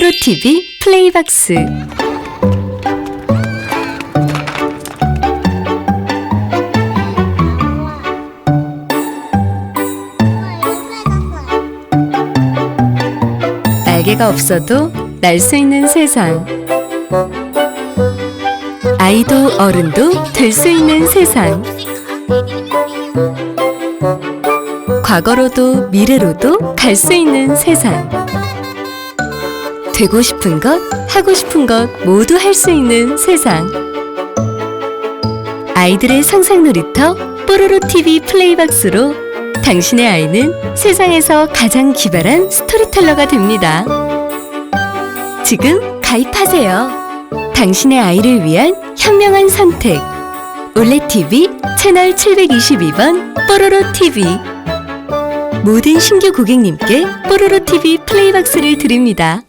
뽀로로 TV 플레이박스. 날개가 없어도 날 수 있는 세상. 아이도 어른도 될 수 있는 세상. 과거로도 미래로도 갈 수 있는 세상 되고 싶은 것 하고 싶은 것 모두 할 수 있는 세상 아이들의 상상 놀이터 뽀로로 TV 플레이박스로 당신의 아이는 세상에서 가장 기발한 스토리텔러가 됩니다. 지금 가입하세요. 당신의 아이를 위한 현명한 선택. 올레 TV 채널 722번 뽀로로 TV. 모든 신규 고객님께 뽀로로 TV 플레이박스를 드립니다.